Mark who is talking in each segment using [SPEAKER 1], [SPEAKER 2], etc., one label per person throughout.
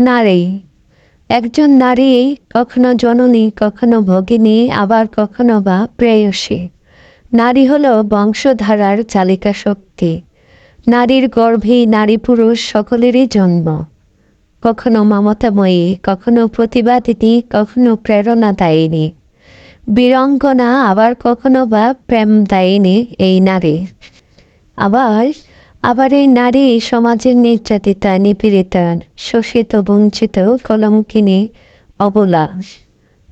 [SPEAKER 1] নারী। একজন নারী কখনো জননী, কখনো ভগিনী, আবার কখনো বা প্রেয়সী। নারী হল বংশধারার চালিকা শক্তি। নারীর গর্ভে নারী পুরুষ সকলেরই জন্ম। কখনো মমতাময়ী, কখনো প্রতিবাদিনী, কখনো প্রেরণাদায়িনী। বীরঙ্গনা, আবার কখনো বা প্রেমদায়িনী এই নারী। আবার আবার এই নারী সমাজের নির্যাতিতা নিপীড়িতা শোষিত, বঞ্চিত কলঙ্কিনী অবলা।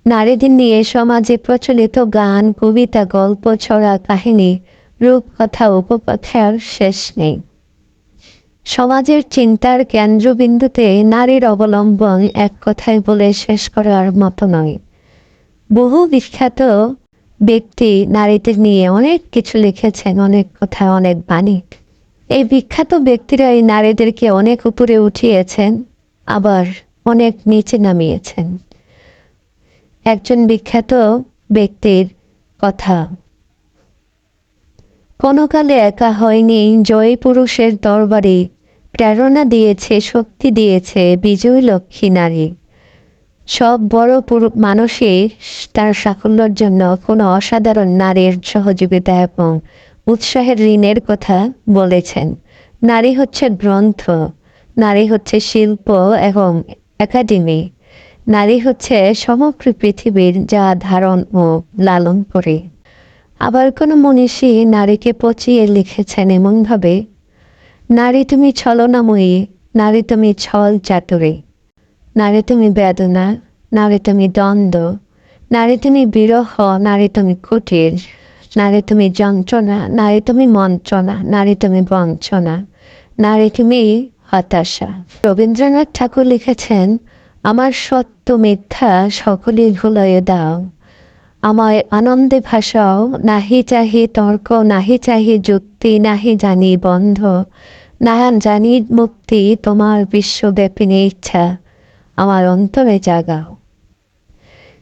[SPEAKER 1] নারীদের নিয়ে সমাজে প্রচলিত গান, কবিতা, গল্প, ছড়া কাহিনী, রূপকথা, উপকথার শেষ নেই। সমাজের চিন্তার কেন্দ্রবিন্দুতে নারীর অবলম্বন এক কথায় বলে শেষ করার মতো নয়। বহু বিখ্যাত ব্যক্তি নারীদের নিয়ে অনেক কিছু লিখেছেন, অনেক কথা, অনেক বাণী। এই বিখ্যাত ব্যক্তিরা এই নারীদেরকে অনেক উপরে উঠিয়েছেন, আবার অনেক নিচে নামিয়েছেন। একজন বিখ্যাত ব্যক্তির কথা। কোনো কালে একা হয়নি, জয়ী পুরুষের দরবারে প্রেরণা দিয়েছে, শক্তি দিয়েছে বিজয় লক্ষ্মী নারী। সব বড় মানুষই তার সাফল্যের জন্য কোনো অসাধারণ নারীর সহযোগিতা এবং উৎসাহের ঋণের কথা বলেছেন। নারী হচ্ছে গ্রন্থ, নারী হচ্ছে শিল্প এবং একাডেমি। নারী হচ্ছে সমগ্র পৃথিবীর যা ধারণ ও লালন করে। আবার কোনো মনীষী নারীকে পচিয়ে লিখেছেন এমনভাবে, নারী তুমি ছলনাময়ী, নারী তুমি ছল চাতুরী। নারী তুমি বেদনা, নারী তুমি দ্বন্দ্ব। নারী তুমি বিরহ, নারী তুমি কুটির। নারী তুমি যন্ত্রণা নারে তুমি মন্ত্রণা নারী তুমি বঞ্চনা নারে তুমি হতাশা। রবীন্দ্রনাথ ঠাকুর লিখেছেন, আমার সত্য মিথ্যা সকলের ভুলয়ে দাও। আমায় আনন্দে ভাষাও নাহি চাহি তর্ক, নাহি চাহি যুক্তি, নাহি জানি বন্ধ। না জানি মুক্তি, তোমার বিশ্বব্যাপিনী ইচ্ছা আমার অন্তরে জাগাও।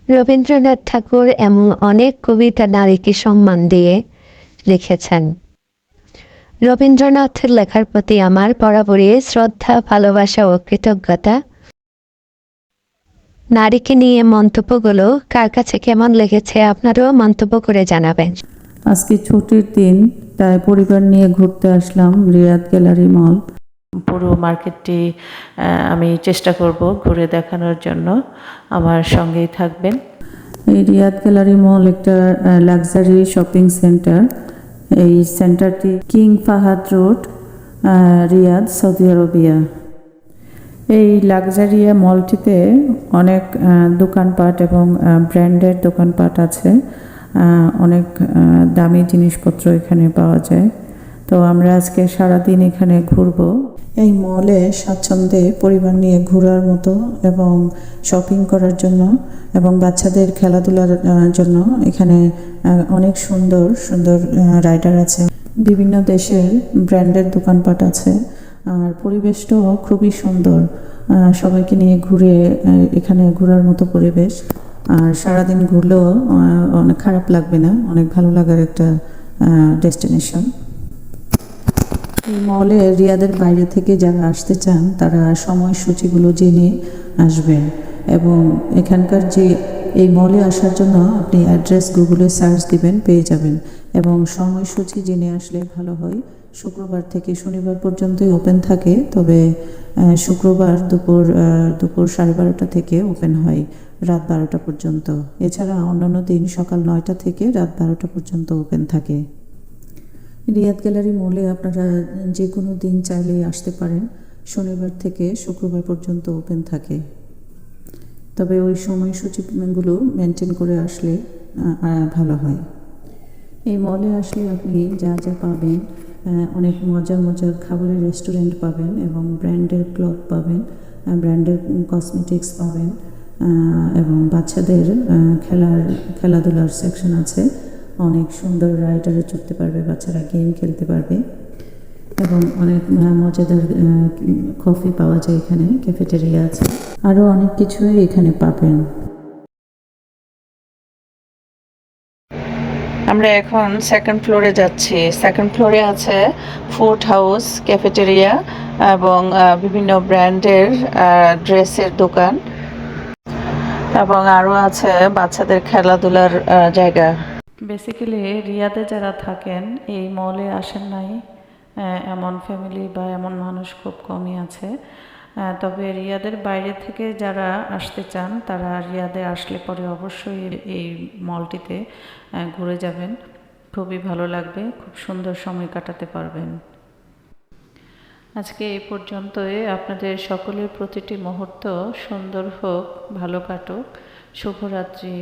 [SPEAKER 1] রবীন্দ্রনাথ ঠাকুর এমন অনেক কবিতা নারীকে সম্মান দিয়ে লিখেছেন। রবীন্দ্রনাথের লেখার প্রতি আমার বরাবরই শ্রদ্ধা, ভালোবাসা ও কৃতজ্ঞতা। নারীকে নিয়ে মন্তব্যগুলো কার কাছে কেমন লেগেছে আপনারাও মন্তব্য করে জানাবেন।
[SPEAKER 2] আজকে ছুটির দিন, তাই পরিবার নিয়ে ঘুরতে আসলাম রিয়াদ গ্যালারি মল।
[SPEAKER 3] পুরো মার্কেটটি আমি চেষ্টা করব ঘুরে দেখানোর জন্য। আমার সঙ্গেই থাকবেন।
[SPEAKER 2] এই রিয়াদ গ্যালারি মল একটা লাক্সারি শপিং সেন্টার এই সেন্টারটি King Fahad road Riyadh, Saudi Arabia. এই লাক্সারিয়া মলটিতে অনেক দোকানপাট এবং ব্র্যান্ডের দোকানপাট আছে। অনেক দামি জিনিসপত্র এখানে পাওয়া যায়। তো আমরা আজকে সারাদিন এখানে ঘুরবো। এই মলে স্বাচ্ছন্দ্যে পরিবার নিয়ে ঘোরার মতো এবং শপিং করার জন্য এবং বাচ্চাদের খেলাধুলার জন্য এখানে অনেক সুন্দর সুন্দর রাইডার আছে। বিভিন্ন দেশের ব্র্যান্ডের দোকানপাট আছে আর পরিবেশটাও খুবই সুন্দর। সবাইকে নিয়ে ঘুরে এখানে ঘোরার মতো পরিবেশ। আর সারাদিন ঘুরলেও অনেক খারাপ লাগবে না। অনেক ভালো লাগার একটা ডেস্টিনেশন এই মলে রিয়াদের বাইরে থেকে যারা আসতে চান, তারা সময়সূচিগুলো জেনে আসবেন এবং এখানকার যে এই মলে আসার জন্য আপনি অ্যাড্রেস গুগলে সার্চ দিবেন, পেয়ে যাবেন এবং সময়সূচি জেনে আসলে ভালো হয়। শুক্রবার থেকে শনিবার পর্যন্তই ওপেন থাকে, তবে শুক্রবার দুপুর দুপুর সাড়ে বারোটা থেকে ওপেন হয়, রাত বারোটা পর্যন্ত। এছাড়া অন্যান্য দিন সকাল নয়টা থেকে রাত বারোটা পর্যন্ত ওপেন থাকে। রিয়াদ গ্যালারি মলে আপনারা যে কোনো দিন চাইলেই আসতে পারেন। শনিবার থেকে শুক্রবার পর্যন্ত ওপেন থাকে। তবে ওই সময়সূচিগুলো মেনটেন করে আসলে ভালো হয়। এই মলে আসলে আপনি যা যা পাবেন অনেক মজার মজার খাবারের রেস্টুরেন্ট পাবেন এবং ব্র্যান্ডের ক্লথ পাবেন ব্র্যান্ডের কসমেটিক্স পাবেন এবং বাচ্চাদের খেলার, খেলাধুলার সেকশন আছে। অনেক সুন্দর রাইডারে চড়তে পারবে, বাচ্চারা গেম খেলতে পারবে। এবং অনেক মজাদার কফি পাওয়া যায় এখানে ক্যাফেটেরিয়া আছে। আরও অনেক কিছুই এখানে পাবেন। আমরা এখন সেকেন্ড ফ্লোরে যাচ্ছি। সেকেন্ড ফ্লোরে আছে ফুড হাউস ক্যাফেটেরিয়া এবং বিভিন্ন ব্র্যান্ডের ড্রেসের দোকান। এবং আরও আছে বাচ্চাদের খেলাধুলার জায়গা। বেসিক্যালি রিয়াদে যারা থাকেন, এই মলে আসেন নাই। এমন ফ্যামিলি বা এমন মানুষ খুব কমই আছে। তবে রিয়াদের বাইরে থেকে যারা আসতে চান, তারা রিয়াদে আসলে পরে অবশ্যই এই মলটিতে ঘুরে যাবেন। খুবই ভালো লাগবে, খুব সুন্দর সময় কাটাতে পারবেন। আজকে এই পর্যন্তই। আপনাদের সকলের প্রতিটি মুহূর্ত সুন্দর হোক, ভালো কাটুক। শুভরাত্রি।